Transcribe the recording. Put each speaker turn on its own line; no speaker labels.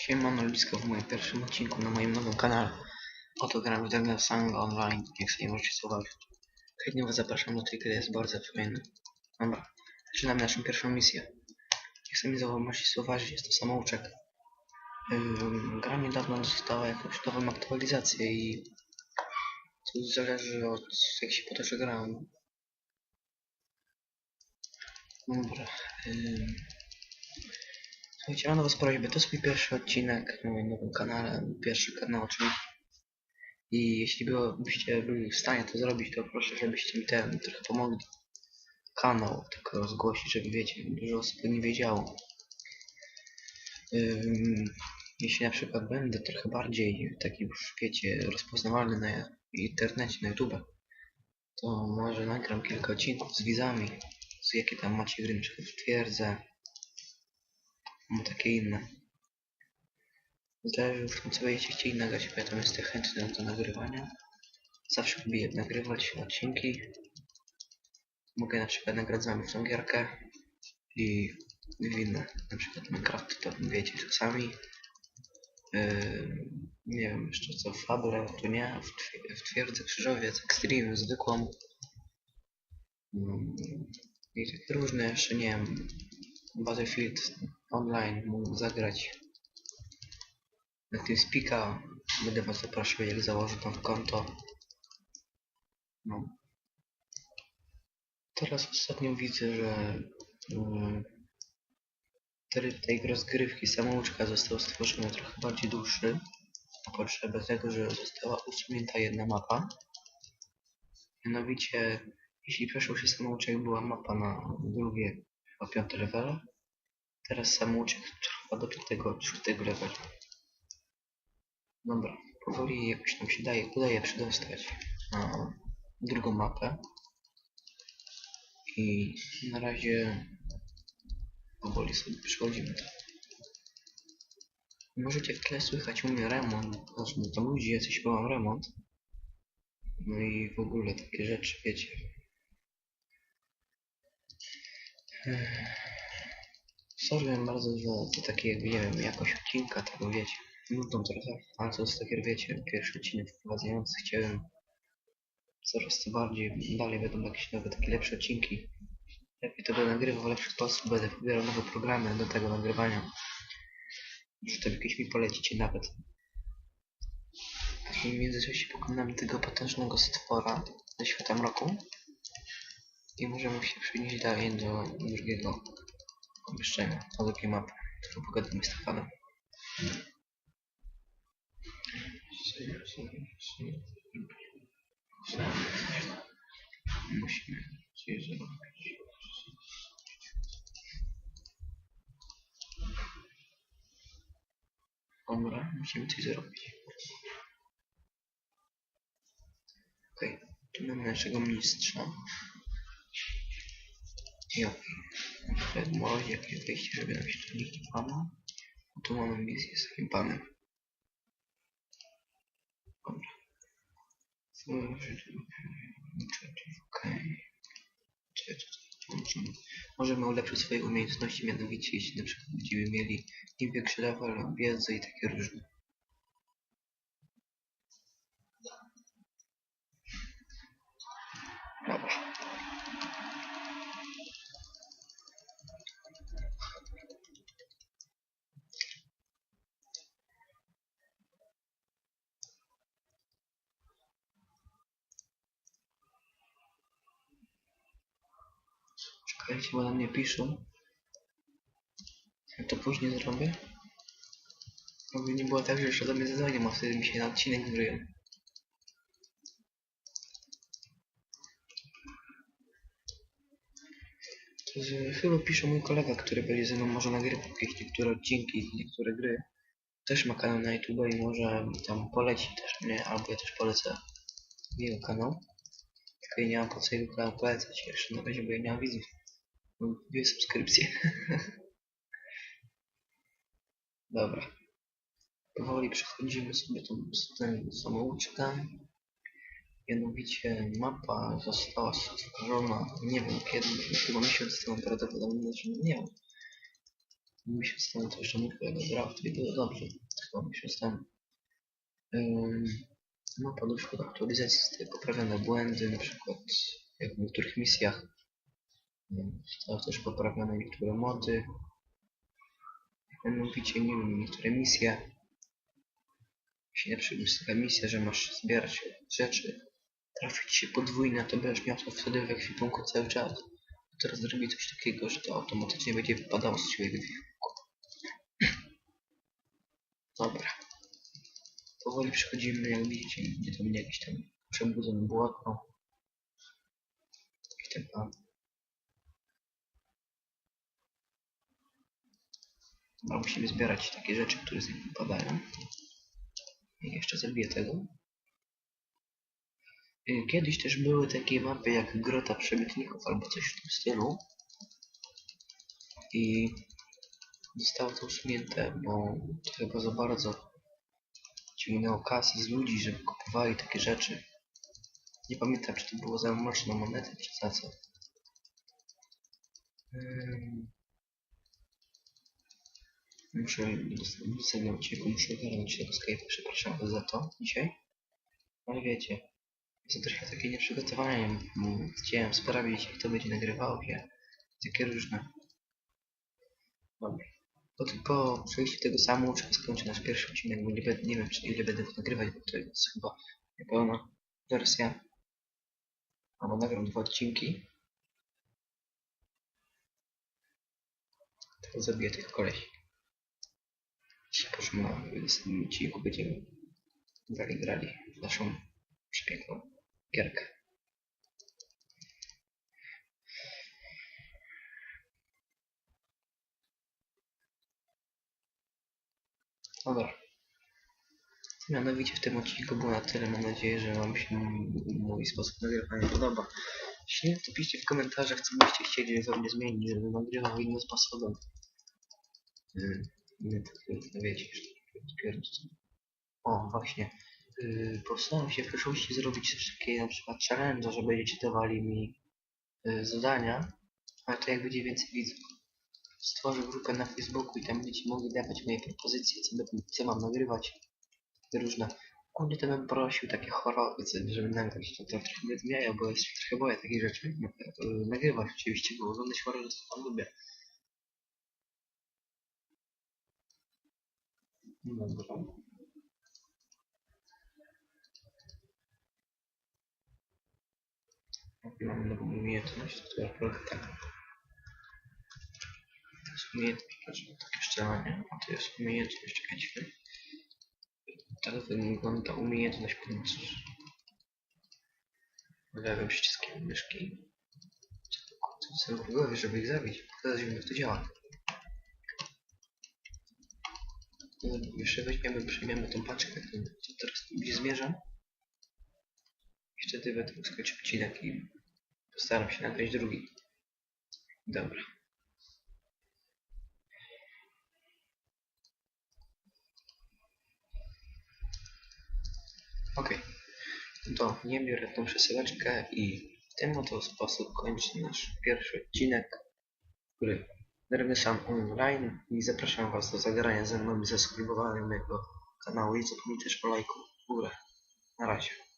Siemano Lubisko w moim pierwszym odcinku na moim nowym kanale. Oto gram w Daniel Sang Online, jak sobie możecie zauważyć. Chętnie was zapraszam do tej gry, jest bardzo fajny. Dobra, zaczynamy naszą pierwszą misję. Jak zau- możecie zauważyć, jest to samouczek. Ym, gra niedawno dostała jakąś nową aktualizację i to zależy od jak się potoczy gra. Dobra. Ym, Słuchajcie, do was prośbę, to jest mój pierwszy odcinek na moim nowym kanale, pierwszy kanał oczywiście. I jeśli byłobyście byli w stanie to zrobić, to proszę, żebyście mi ten trochę pomogli. Kanał tylko zgłosić, żeby wiecie, dużo osób nie wiedziało. Ym, jeśli na przykład będę trochę bardziej taki już wiecie, rozpoznawalny na internecie, na YouTube, to może nagram kilka odcinków z widzami, z jakie tam macie gry, na przykład w twierdzę, no takie inne. Zależy już co będziecie chcieli nagrać, bo ja tam jestem chętny do nagrywania. Zawsze lubię nagrywać odcinki. Mogę na przykład nagrać z wami w tą gierkę i inne. Na przykład Minecraft to wiecie czasami. Yy, nie wiem jeszcze co, Fable, tu nie, w, twi- w twierdzę krzyżowiec, Extreme, zwykłą. Mm, I różne jeszcze, nie wiem, Battlefield online mógł zagrać na TeamSpeaka. Będę was zapraszał jak założę tam konto. No. Teraz ostatnio widzę, że mm, tryb tej rozgrywki samouczka został stworzony trochę bardziej dłuższy na potrzebę tego, że została usunięta jedna mapa. Mianowicie, jeśli przeszło się samouczek, była mapa na drugie, chyba piąte levele. Teraz samouczek trwa do piątego, czwartego levelu. Dobra, powoli jakoś nam się daje, udaje przedostać na drugą mapę. I na razie powoli sobie przychodzimy. Możecie w tle słychać u mnie remont, znaczy tam ludzie jacyś, bo mam remont. No i w ogóle takie rzeczy, wiecie. Ech. Sorry bardzo za, za takie, jakby, nie wiem, jakość odcinka, tego wiecie. Nudną trochę, ale to jest takie, wiecie, pierwszy odcinek wprowadzający. Chciałem coraz to bardziej, dalej będą jakieś nowe, takie lepsze odcinki. Lepiej to będę nagrywał w lepszy sposób, będę wybierał nowe programy do tego nagrywania. Może to jakieś mi polecicie nawet. A w międzyczasie pokonamy tego potężnego stwora ze świata mroku. I możemy się przenieść dalej do drugiego pomieszczenia, do drugiej mapy, którą pogadamy z Stefanem. Musimy coś zrobić. Dobra, musimy coś zrobić. Okej, tu mamy naszego mistrza. Jaki? Przed mrozie jakieś wejście, żeby nam się nikt nie włamał. A tu mamy misję z takim panem. Dobra. Okej. Ja tutaj możemy, ulepszyć swoje umiejętności, mianowicie jeśli na przykład będziemy mieli im większy level, wiedzę i takie różne. Dobra. Czekajcie, bo na mnie piszą. Jak to później zrobię? Żeby nie było tak, że jeszcze do mnie zadzwonią, a wtedy mi się na odcinek zryją. Że chyba pisze mój kolega, który będzie ze mną może nagrywał jakieś niektóre odcinki, niektóre gry. Też ma kanał na YouTube i może tam poleci też mnie, albo ja też polecę jego kanał. Tylko ja nie mam po co jego kanał polecać jeszcze na razie, bo ja nie mam widzów. Dwie subskrypcje. Dobra. Powoli przechodzimy sobie tą ten samouczkę. Mianowicie mapa została stworzona, nie wiem kiedy, chyba miesiąc temu prawdopodobnie, znaczy nie wiem. miesiąc temu to jeszcze mógł brał, to było dobrze. Chyba miesiąc temu. Ym, no, poduszku do aktualizacji zostały poprawione błędy, na przykład jak w niektórych misjach. Zostały też poprawione niektóre mody. Mianowicie, nie wiem, niektóre misje. Jeśli na przykład jest taka misja, że masz zbierać rzeczy, trafi ci się podwójna, to będziesz miał to wtedy w ekwipunku cały czas. Teraz zrobi coś takiego, że to automatycznie będzie wypadało z twojego ekwipunku. Dobra. Powoli przechodzimy, jak widzicie, gdzie to mnie jakieś tam przebudzone błotno. Jakiś tam pan. Dobra, musimy zbierać takie rzeczy, które z nich wypadają. I jeszcze zabiję tego. Y, Kiedyś też były takie mapy jak Grota Przebytników albo coś w tym stylu. I zostało to usunięte, bo to chyba za bardzo ciągnęło kasy z ludzi, żeby kupowali takie rzeczy. Nie pamiętam, czy to było za mocno monetę, czy za co. Ym. Muszę w następnym odcinku muszę ogarnąć tego Skype'a, przepraszam za to dzisiaj. Ale wiecie, jest to trochę takie nieprzygotowanie. Chciałem sprawdzić, jak to będzie nagrywało się. Takie różne. Dobra. Po, po przejściu tego samouczka skończę nasz pierwszy odcinek, bo nie, nie wiem, czy ile będę nagrywać, bo to jest chyba niepełna wersja. Albo nagram dwa odcinki. Teraz zabiję tych kolesi. Poszło na następnym odcinku będziemy dalej grali w naszą przepiękną gierkę. Dobra. Mianowicie w tym odcinku było na tyle. Mam nadzieję, że Wam się mój sposób nagrywania podoba. Jeśli nie, to piszcie w komentarzach, co byście chcieli, żeby mnie zmienić, żeby nagrywał innym sposobem. Yy, nie, to, to wiecie, pierdzić. O, właśnie. Yy, postaram się w przyszłości zrobić coś takiego, na przykład challenge, że będziecie dawali mi yy, zadania, ale to jak będzie więcej widzów. Stworzę grupę na Facebooku i tam będziecie mogli dawać moje propozycje, co, będę- co mam nagrywać. Różne. Ogólnie to bym prosił takie co- żeby nagrać. To, to trochę mnie zmienia, bo ja się trochę boję takich rzeczy yy, nagrywać oczywiście, bo oglądać horrory to tam lubię. Dobra. Mamy nową umiejętność, która polega tak. To jest umiejętność, znaczy takie strzelanie, a to jest umiejętność, czekajcie. Tak wygląda umiejętność pod lewym przyciskiem myszki. Co to żeby ich zabić? Im jak to działa. No, Jeszcze weźmiemy, przyjmiemy tą paczkę, to, teraz gdzie zmierzam. I wtedy będę mógł skończyć odcinek i postaram się nagrać drugi. Dobra. Okej. To nie biorę tą przesyłeczkę i w ten oto sposób kończę nasz pierwszy odcinek, który sam online i zapraszam Was do zagrania ze mną i zasubskrybowania mojego kanału i zapomnij też o lajku w górę. Na razie.